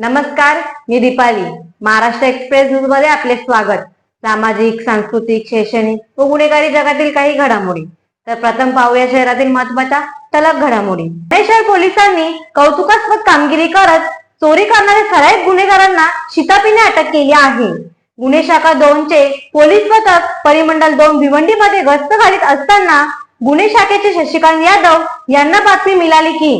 नमस्कार मी दीपाली. महाराष्ट्र एक्सप्रेस न्यूजमध्ये आपले स्वागत. सामाजिक सांस्कृतिक शैक्षणिक व गुन्हेगारी जगातील काही घडामोडी. तर प्रथम पाहूया शहरातील महत्त्वाच्या तलक घडामोडी. पुणे शहर पोलिसांनी कौतुकास्पद कामगिरी करत चोरी करणाऱ्या सराईत गुन्हेगारांना शितापीने अटक केली आहे. गुन्हे शाखा दोनचे पोलीस पथक परिमंडल दोन भिवंडीमध्ये गस्त घालीत असताना गुन्हे शाखेचे शशिकांत यादव यांना बातमी मिळाली की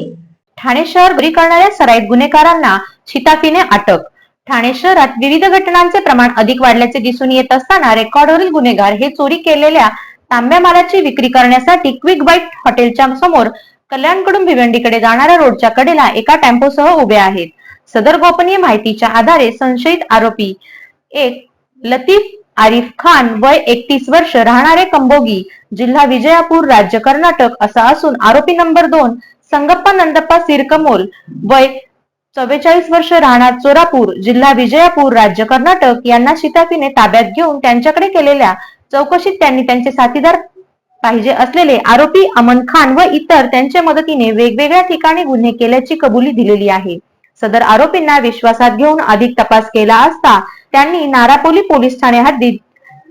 ठाणे शहर बरी करणाऱ्या सराईत गुन्हेगारांना शिताफीने अटक. ठाणे शहरात विविध घटनांचे प्रमाण अधिक वाढल्याचे दिसून येत असताना रेकॉर्डवरील गुन्हेगार हे चोरी केलेल्या तांब्या मालाची विक्री करण्यासाठी क्विक बाईट हॉटेलच्या समोर कल्याणकडून भिवंडीकडे जाणाऱ्या रोडच्या कडेला एका टेम्पोसह उभे आहेत. सदर गोपनीय माहितीच्या आधारे संशयित आरोपी एक लतीफ आरिफ खान वय एकतीस वर्ष राहणारे कंबोगी जिल्हा विजयापूर राज्य कर्नाटक असा असून आरोपी नंबर दोन संगप्पा नंदप्पा सिरकमोल वय चव्वेचाळीस वर्ष राहणार चोरापूर जिल्हा विजयापूर राज्य कर्नाटक यांना शिताफीने ताब्यात घेऊन त्यांच्याकडे केलेल्या चौकशीत त्यांनी त्यांचे साथीदार पाहिजे असलेले आरोपी अमन खान व इतर त्यांच्या मदतीने वेगवेगळ्या ठिकाणी गुन्हे केल्याची कबुली दिलेली आहे. सदर आरोपींना विश्वासात घेऊन अधिक तपास केला असता त्यांनी नारापोली पोलीस ठाणे हद्दीत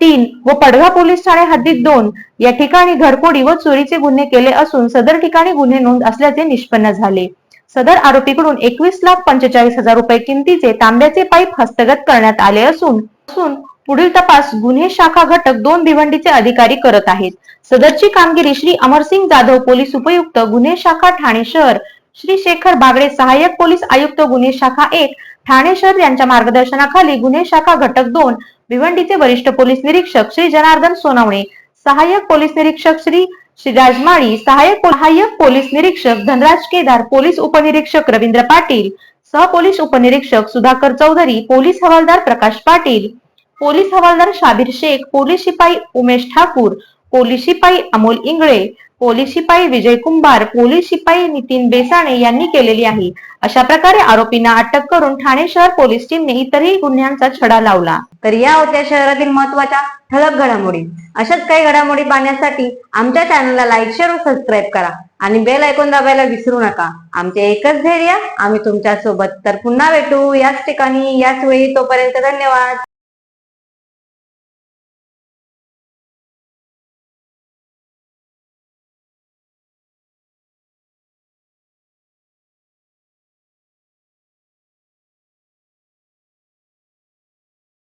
तीन व पडघा पोलीस ठाणे हद्दीत दोन या ठिकाणी घरफोडी व चोरीचे गुन्हे केले असून सदर ठिकाणी गुन्हे नोंद असल्याचे निष्पन्न झाले. सदर आरोपीकडून एकवीस लाख पंचेचाळीस हजार रुपये किमतीचे तांब्याचे पाईप हस्तगत करण्यात आले असून असून पुढील तपास गुन्हे शाखा घटक दोन भिवंडीचे अधिकारी करत आहेत. सदरची कामगिरी श्री अमरसिंग जाधव पोलीस उपयुक्त गुन्हे शाखा ठाणे शहर श्री शेखर बागडे सहाय्यक पोलीस आयुक्त गुन्हे शाखा एक ठाणे शहर यांच्या मार्गदर्शनाखाली गुन्हे शाखा घटक दोन भिवंडीचे वरिष्ठ पोलीस निरीक्षक श्री जनार्दन सोनवणे सहाय्यक पोलीस निरीक्षक श्री श्रीराज माळी सहाय्यक सहाय्यक पोलीस निरीक्षक धनराज केदार पोलीस उपनिरीक्षक रवींद्र पाटील सहपोलीस उपनिरीक्षक सुधाकर चौधरी पोलीस हवालदार प्रकाश पाटील पोलीस हवालदार शाबीर शेख पोलीस शिपाई उमेश ठाकूर पोलीस शिपाई अमोल इंगळे पोलीस शिपाई विजय कुंभार पोलीस शिपाई नितीन बेसाणे यांनी केलेली आहे. अशा प्रकारे आरोपींना अटक करून ठाणे शहर पोलीस टीमने इतरही गुन्ह्यांचा छडा लावला. तर या होत्या शहरातील महत्त्वाच्या ठळक घडामोडी. अशाच काही घडामोडी पाहण्यासाठी आमच्या चॅनलला लाईक शेअर व सबस्क्राईब करा. आणि बेल ऐकून दाबायला विसरू नका. आमचे एकच धैर्य आम्ही तुमच्यासोबत तर पुन्हा भेटू. याच ठिकाणी याच वेळी तोपर्यंत धन्यवाद.